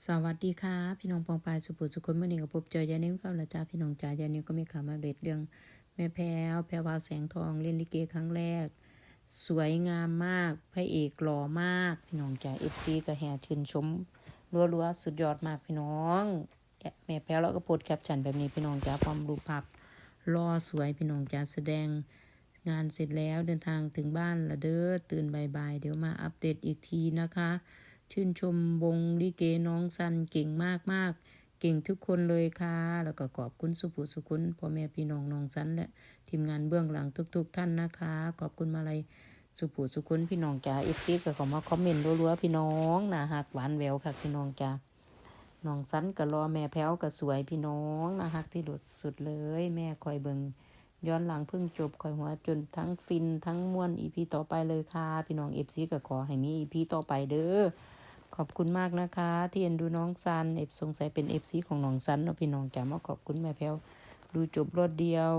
สวัสดีค่ะ พี่น้องปองปายสุปุสุคนเมื่อนี้กับพบเจอยานิ้วเข้าและจ้าพี่น้องจ๋ายานิ้วก็มีข่าวมาเด็ดเรื่อง แม่แพรวแพรวาแสงทองเล่นลิเกครั้งแรก สวยงามมากพระเอกหล่อมาก พี่น้องจ๋าเอฟซีก็แห่ชื่นชมรัวๆสุดยอดมากพี่น้องแม่แพรวแล้วก็โพดแคปชั่นแบบนี้พี่น้องจ๋าพร้อมรูปภาพรอสวยพี่น้องจ๋าแสดงงานเสร็จแล้วเดินทางถึงบ้านละเด้อตื่นบ่ายๆเดี๋ยวมาอัปเดตอีกทีนะคะ ชื่นชมวงลิเกน้องสันเก่งมากมากๆเก่งทุกคนเลยค่ะ แล้วก็ขอบคุณสุภุสุคุณพ่อแม่พี่น้องน้องสันและทีมงานเบื้องหลังทุก ๆท่านนะคะ ขอบคุณมาลัยสุภุสุคุณพี่น้องจ๋าเอฟซีก็ข้ามาคอมเมนต์รัวๆพี่น้องนะฮักหวานแววค่ะพี่น้องจ๋าน้องสันก็รอแม่แพ้วก็สวยพี่น้องนะฮักที่ดุดสุดเลย แม่คอยเบิงย้อนหลังเพิ่งจบคอยหัวจนทั้งฟินทั้งม่วนอีพีต่อไปเลยค่ะ พี่น้องเอฟซีก็ขอให้มีอีพีต่อไปเด้อ ขอบคุณมากนะคะ ที่เอ็นดูน้องซันเอฟสงสัยเป็นเอฟซีของน้องซันเนาะพี่น้องจ๋ามาขอบคุณแม่แพลวดูจบรวดเดียว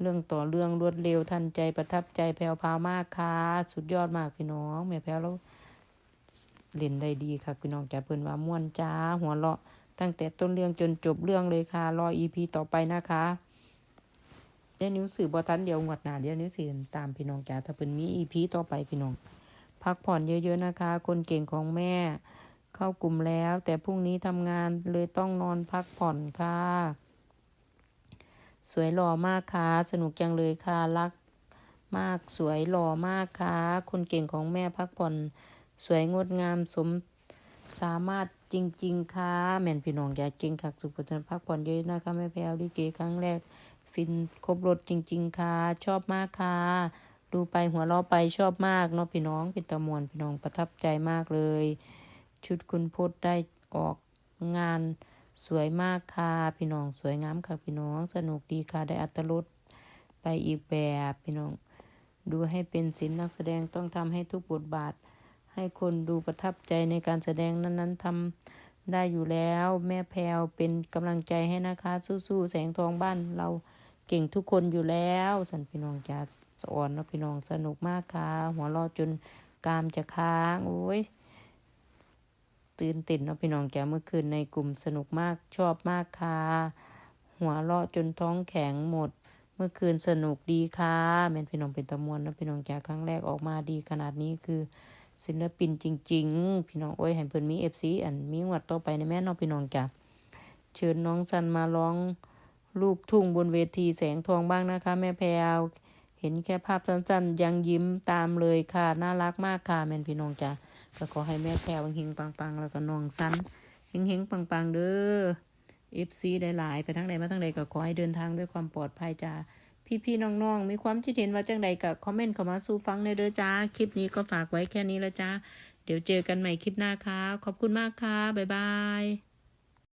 เรื่องต่อเรื่องรวดเร็วทันใจประทับใจแพลวพามากค่ะ สุดยอดมากพี่น้องแม่แพลวแล้วเล่นได้ดีค่ะพี่น้องจ๋าเพิ่นว่าม่วนจ้าหัวเราะตั้งแต่ต้นเรื่องจนจบเรื่องเลยค่ะ รออีพีต่อไปนะคะเดี๋ยวนิ้วสื่อบอทันเดียวงวดหน้าเดี๋ยวนิ้วสื่อตามพี่น้องจ้าถ้าเป็นมีอีพีต่อไปพี่น้อง พักผ่อนเยอะๆนะคะ คนเก่งของแม่ เข้ากลุ่มแล้ว แต่พรุ่งนี้ทำงานเลยต้องนอนพักผ่อนค่ะ สวยหล่อมากค่ะ สนุกจังเลยค่ะรักมากสวยหล่อมากค่ะ คนเก่งของแม่พักผ่อน สวยงดงามสมสามารถจริง ๆ ค่ะ แม่นพี่น้องอย่าเก่งคักสุขภาพพักผ่อนเยอะนะคะแม่แพลวลิเกครั้งแรก ฟินครบรถจริง ๆ ค่ะ ชอบมากค่ะ ดูไปหัวเราะไปชอบมากเนาะพี่น้องเป็นตะมวนพี่น้องประทับใจมากเลย ชุดคุณพจน์ได้ออกงานสวยมากค่ะพี่น้องสวยงามค่ะพี่น้อง สนุกดีค่ะได้อัตรสไปอีกแบบพี่น้อง ดูให้เป็นศิลป์นักแสดงต้องทำให้ทุกบทบาท ให้คนดูประทับใจในการแสดงนั้นๆทำได้อยู่แล้ว แม่แพรวเป็นกำลังใจให้นะคะสู้ๆแสงทองบ้านเรา เก่งทุกคนอยู่แล้วสันพี่น้องจะสอนเนาะพี่น้องสนุกมากค่ะ หัวเราะจนกามจะค้างโอ้ยตื่นเต้นเนาะพี่น้องจ้ะเมื่อคืนในกลุ่มสนุกมากชอบมากค่ะ หัวเราะจนท้องแข็งหมด เมื่อคืนสนุกดีค่ะแม่นพี่น้องเป็นตะมวนเนาะพี่น้องจ้ะครั้งแรกออกมาดีขนาดนี้คือศิลปินจริง ๆ พี่น้องโอ้ยให้เพิ่อนมีเอฟซีอันมีงวดต่อไปในแม่น้องพี่น้องจ้ะเชิญน้องซันมาร้อง ลูกทุ่งบนเวทีแสงทองบ้างนะคะ แม่แพรวเห็นแค่ภาพสั้นๆ ยังยิ้มตามเลยค่ะ น่ารักมากค่ะแม่พี่น้องจ้ะก็ขอให้แม่แพรวเฮงปังๆ แล้วก็น้องซันเฮงๆปังๆ เด้อเอฟซีได้หลายๆ ไปทั้งใดมาทั้งใดก็ขอให้เดินทางด้วยความปลอดภัยจ้าพี่ๆน้องๆ มีความคิดเห็นว่าจังใดก็คอมเมนต์เข้ามาสู่ฟังในเด้อจ้า คลิปนี้ก็ฝากไว้แค่นี้แล้วจ้า เดี๋ยวเจอกันใหม่คลิปหน้าค่ะ ขอบคุณมากค่ะ บ๊ายบาย